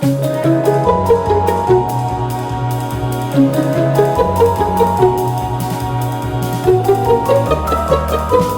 Thank you.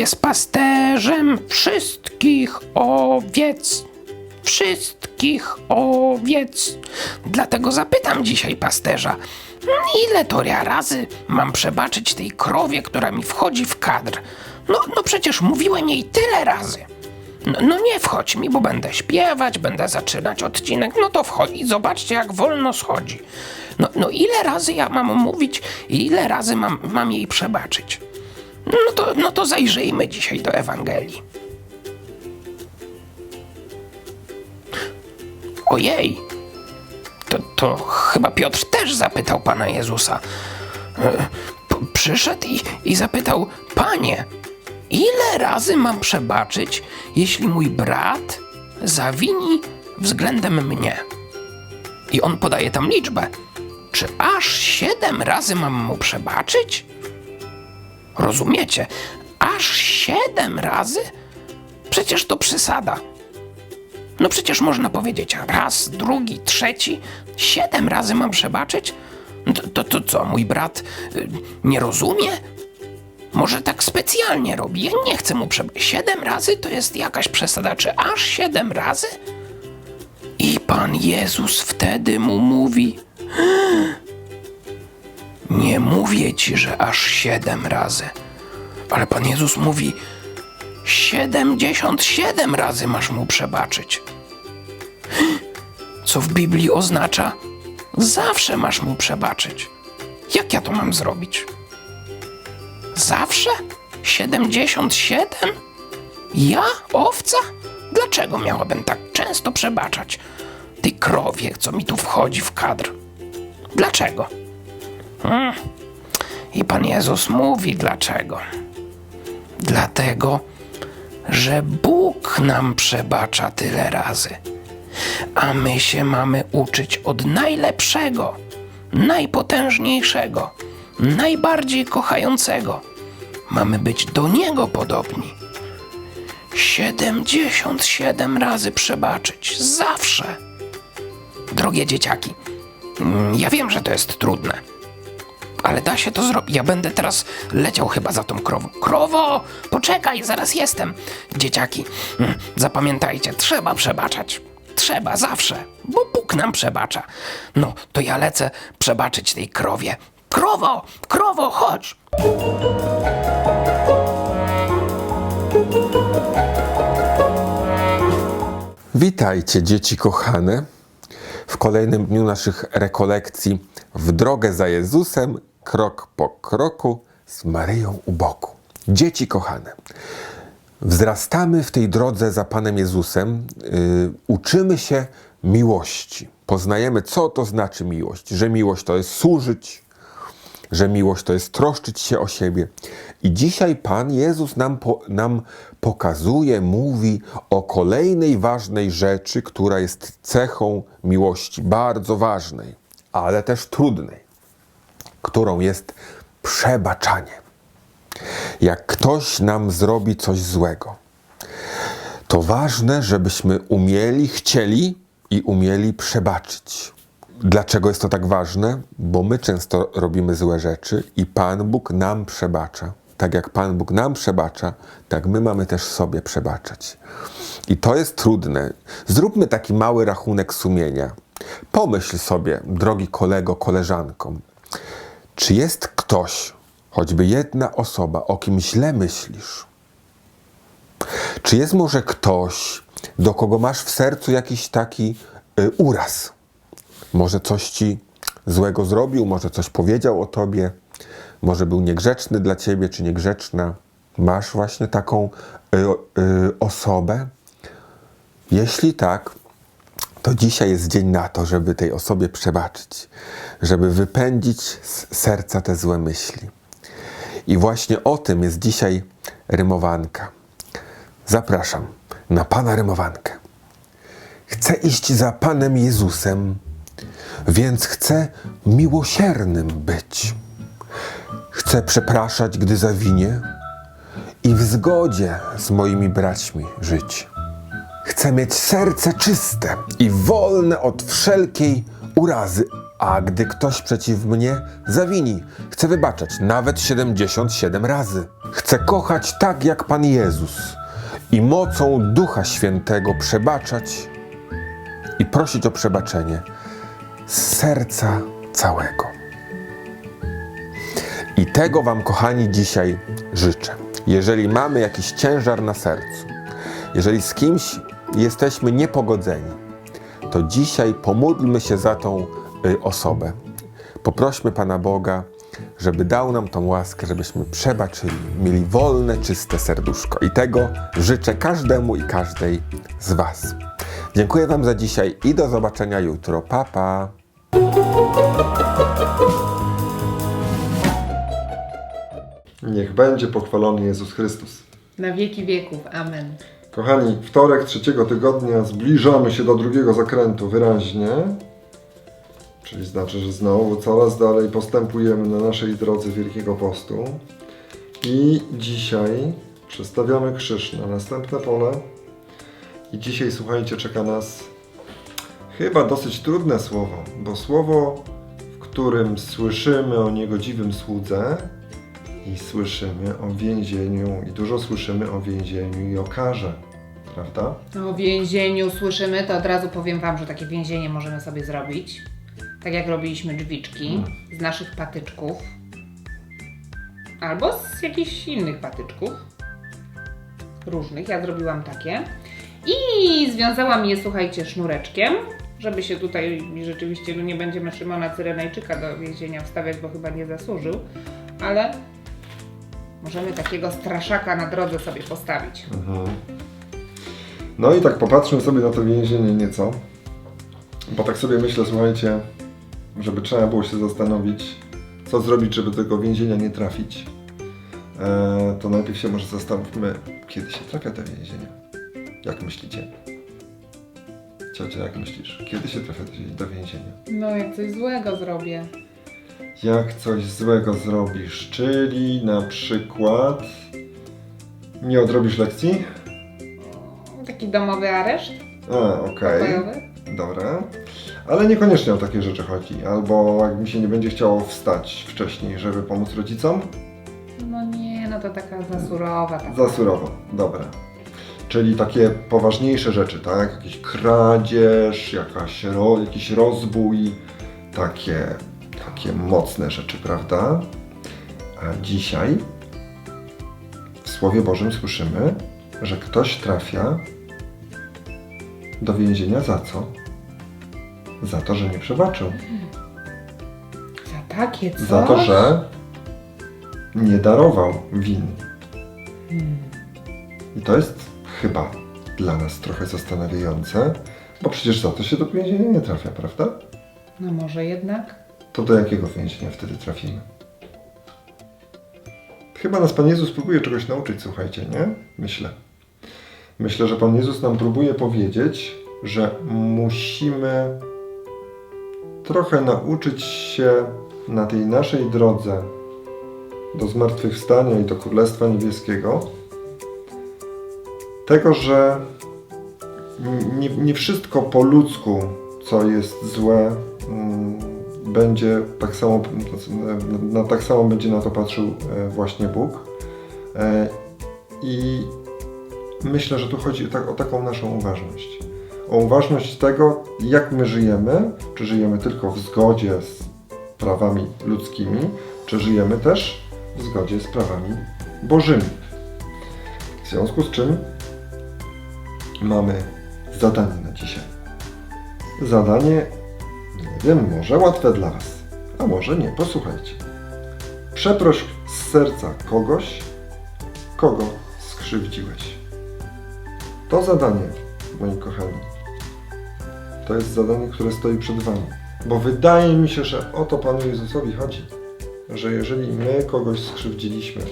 Jest pasterzem wszystkich owiec. Wszystkich owiec. Dlatego zapytam dzisiaj pasterza, ile to ja razy mam przebaczyć tej krowie, która mi wchodzi w kadr? No, no przecież mówiłem jej tyle razy. No, no nie wchodź mi, bo będę śpiewać, będę zaczynać odcinek. No to wchodź i zobaczcie, jak wolno schodzi. No, no ile razy ja mam mówić i ile razy mam, mam jej przebaczyć? No to, no to zajrzyjmy dzisiaj do Ewangelii. Ojej, to, to chyba Piotr też zapytał Pana Jezusa. E, p- Przyszedł i, i zapytał, Panie, ile razy mam przebaczyć, jeśli mój brat zawini względem mnie? I on podaje tam liczbę. Czy aż siedem razy mam mu przebaczyć? Rozumiecie? Aż siedem razy? Przecież to przesada. No przecież można powiedzieć raz, drugi, trzeci, siedem razy mam przebaczyć? To, to, to co, mój brat y, nie rozumie? Może tak specjalnie robi? Ja nie chcę mu przebaczyć. Siedem razy to jest jakaś przesada, czy aż siedem razy? I Pan Jezus wtedy mu mówi: nie mówię ci, że aż siedem razy. Ale Pan Jezus mówi: siedemdziesiąt siedem razy masz mu przebaczyć. Co w Biblii oznacza: zawsze masz mu przebaczyć. Jak ja to mam zrobić? Zawsze? Siedemdziesiąt siedem? Ja, owca? Dlaczego miałabym tak często przebaczać tej krowie, co mi tu wchodzi w kadr? Dlaczego? Hmm. I Pan Jezus mówi dlaczego. Dlatego, że Bóg nam przebacza tyle razy, a my się mamy uczyć od najlepszego, najpotężniejszego, najbardziej kochającego. Mamy być do Niego podobni. 77 razy przebaczyć, zawsze. Drogie dzieciaki, mm, ja wiem, że to jest trudne ale da się to zrobić. Ja będę teraz leciał chyba za tą krową. Krowo, poczekaj, zaraz jestem. Dzieciaki, mm, zapamiętajcie, trzeba przebaczać. Trzeba zawsze, bo Bóg nam przebacza. No, to ja lecę przebaczyć tej krowie. Krowo, krowo, chodź. Witajcie, dzieci kochane, w kolejnym dniu naszych rekolekcji w drogę za Jezusem, krok po kroku, z Maryją u boku. Dzieci kochane, wzrastamy w tej drodze za Panem Jezusem, yy, uczymy się miłości. Poznajemy, co to znaczy miłość, że miłość to jest służyć, że miłość to jest troszczyć się o siebie. I dzisiaj Pan Jezus nam, po, nam pokazuje, mówi o kolejnej ważnej rzeczy, która jest cechą miłości, bardzo ważnej, ale też trudnej, którą jest przebaczanie. Jak ktoś nam zrobi coś złego, to ważne, żebyśmy umieli, chcieli i umieli przebaczyć. Dlaczego jest to tak ważne? Bo my często robimy złe rzeczy i Pan Bóg nam przebacza. Tak jak Pan Bóg nam przebacza, tak my mamy też sobie przebaczać. I to jest trudne. Zróbmy taki mały rachunek sumienia. Pomyśl sobie, drogi kolego, koleżanko, czy jest ktoś, choćby jedna osoba, o kim źle myślisz, Czy jest może ktoś, do kogo masz w sercu jakiś taki y, uraz? Może coś ci złego zrobił, może coś powiedział o tobie, może był niegrzeczny dla ciebie, czy niegrzeczna. Masz właśnie taką y, y, osobę? Jeśli tak, to dzisiaj jest dzień na to, żeby tej osobie przebaczyć, żeby wypędzić z serca te złe myśli. I właśnie o tym jest dzisiaj rymowanka. Zapraszam na Pana rymowankę. Chcę iść za Panem Jezusem, więc chcę miłosiernym być. Chcę przepraszać, gdy zawinie i w zgodzie z moimi braćmi żyć. Chcę mieć serce czyste i wolne od wszelkiej urazy, a gdy ktoś przeciw mnie zawini, chcę wybaczać nawet 77 razy. Chcę kochać tak jak Pan Jezus i mocą Ducha Świętego przebaczać i prosić o przebaczenie z serca całego. I tego Wam, kochani, dzisiaj życzę. Jeżeli mamy jakiś ciężar na sercu, jeżeli z kimś jesteśmy niepogodzeni, to dzisiaj pomódlmy się za tą y, osobę. Poprośmy Pana Boga, żeby dał nam tą łaskę, żebyśmy przebaczyli, mieli wolne, czyste serduszko. I tego życzę każdemu i każdej z Was. Dziękuję Wam za dzisiaj i do zobaczenia jutro. Pa, pa. Niech będzie pochwalony Jezus Chrystus. Na wieki wieków. Amen. Kochani, wtorek trzeciego tygodnia zbliżamy się do drugiego zakrętu wyraźnie. Czyli znaczy, że znowu coraz dalej postępujemy na naszej drodze Wielkiego Postu. I dzisiaj przestawiamy krzyż na następne pole. I dzisiaj, słuchajcie, czeka nas chyba dosyć trudne słowo, bo słowo, w którym słyszymy o niegodziwym słudze i słyszymy o więzieniu i dużo słyszymy o więzieniu i o karze, prawda? O więzieniu słyszymy, to od razu powiem Wam, że takie więzienie możemy sobie zrobić. Tak jak robiliśmy drzwiczki z naszych patyczków. Albo z jakichś innych patyczków. Różnych. Ja zrobiłam takie. I związałam je, słuchajcie, sznureczkiem, żeby się tutaj rzeczywiście, no nie będziemy Szymona Cyrenajczyka do więzienia wstawiać, bo chyba nie zasłużył, ale możemy takiego straszaka na drodze sobie postawić. No i tak popatrzmy sobie na to więzienie nieco. Bo tak sobie myślę, słuchajcie, żeby trzeba było się zastanowić, co zrobić, żeby do tego więzienia nie trafić. E, to najpierw się może zastanówmy, kiedy się trafia do więzienia. Jak myślicie? Ciocia, jak myślisz? Kiedy się trafia do- do więzienia? No, jak coś złego zrobię. Jak coś złego zrobisz, czyli na przykład nie odrobisz lekcji? Taki domowy areszt A, okej. pokojowy. Dobra. Ale niekoniecznie o takie rzeczy chodzi. Albo jak mi się nie będzie chciało wstać wcześniej, żeby pomóc rodzicom? No nie, no to taka za surowa. Taka. Za surowo. Dobra. Czyli takie poważniejsze rzeczy, tak? Jakiś kradzież, jakaś ro, jakiś rozbój, takie, takie mocne rzeczy, prawda? A dzisiaj w Słowie Bożym słyszymy, że ktoś trafia do więzienia za co? Za to, że nie przebaczył. Za takie coś? Za to, że nie darował win. I to jest chyba dla nas trochę zastanawiające, bo przecież za to się do więzienia nie trafia, prawda? No może jednak? To do jakiego więzienia wtedy trafimy? Chyba nas Pan Jezus próbuje czegoś nauczyć, słuchajcie, nie? Myślę. Myślę, że Pan Jezus nam próbuje powiedzieć, że musimy trochę nauczyć się na tej naszej drodze do zmartwychwstania i do Królestwa Niebieskiego tego, że nie, nie wszystko po ludzku, co jest złe, mm, będzie tak samo, na, na, tak samo będzie na to patrzył e, właśnie Bóg. E, I myślę, że tu chodzi tak, o taką naszą uważność. O uważność tego, jak my żyjemy, czy żyjemy tylko w zgodzie z prawami ludzkimi, czy żyjemy też w zgodzie z prawami bożymi. W związku z czym mamy zadanie na dzisiaj. Zadanie, nie wiem, może łatwe dla Was, a może nie. Posłuchajcie. Przeproś z serca kogoś, kogo skrzywdziłeś. To zadanie, moi kochani, to jest zadanie, które stoi przed Wami. Bo wydaje mi się, że o to Panu Jezusowi chodzi. Że jeżeli my kogoś skrzywdziliśmy,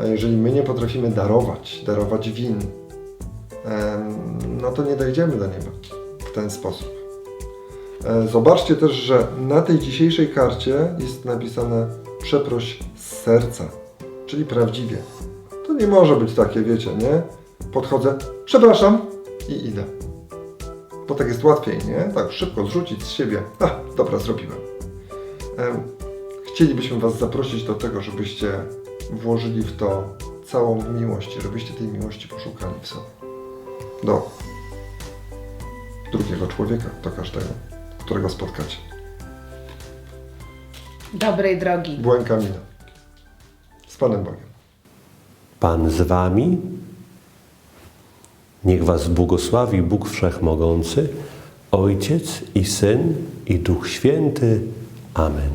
a jeżeli my nie potrafimy darować, darować win, no to nie dojdziemy do nieba w ten sposób. E, Zobaczcie też, że na tej dzisiejszej karcie jest napisane przeproś z serca, czyli prawdziwie. To nie może być takie, wiecie, nie? Podchodzę, przepraszam i idę. Bo tak jest łatwiej, nie? Tak szybko zrzucić z siebie. A, dobra, zrobiłem. Em, Chcielibyśmy Was zaprosić do tego, żebyście włożyli w to całą miłość, żebyście tej miłości poszukali w sobie. Do drugiego człowieka, do każdego, którego spotkacie. Dobrej drogi. Błękamina. Z Panem Bogiem. Pan z wami. Niech was błogosławi Bóg Wszechmogący, Ojciec i Syn i Duch Święty. Amen.